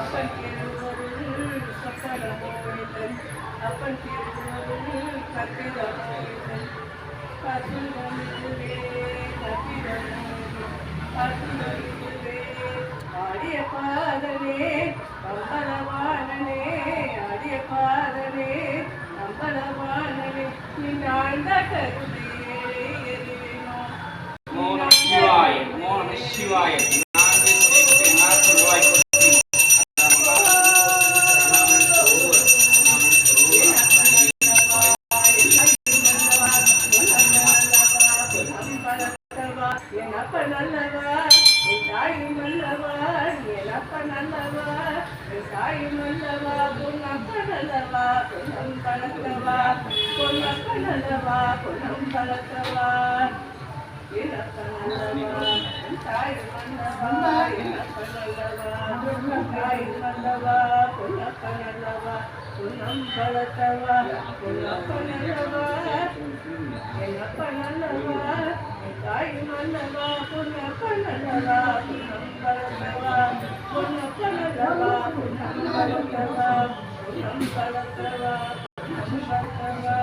அப்பன் திருவருள் சப்பனமோயிலன் அப்பன் திருவருள் கத்திரமோயிலன் கத்திரமிதுவே கத்திரமோயிலன் கத்திரமிதுவே ஆடிய பாதனே கம்பனவானனே ஆடிய பாதனே கம்பனவானனே நின்றாழ்ந்த கரு நல்லவா பொன்னம் பழக்கவா பொன்னம் பழக்கவா ಕಾಯಿಲವ ಪುನಪನಲವ ಪುನಂಬಳತವ ಪುನಪನಲವ ನೆನಪನಲವ ಕಾಯಿಮಲವ ಪುನಪನಲವ ಪುನಂಬಳತವ ಪುನಪನಲವ ಪುನಂಬಳತವ ಪುನಂಬಳತವ ಪುನಂಬಳತವ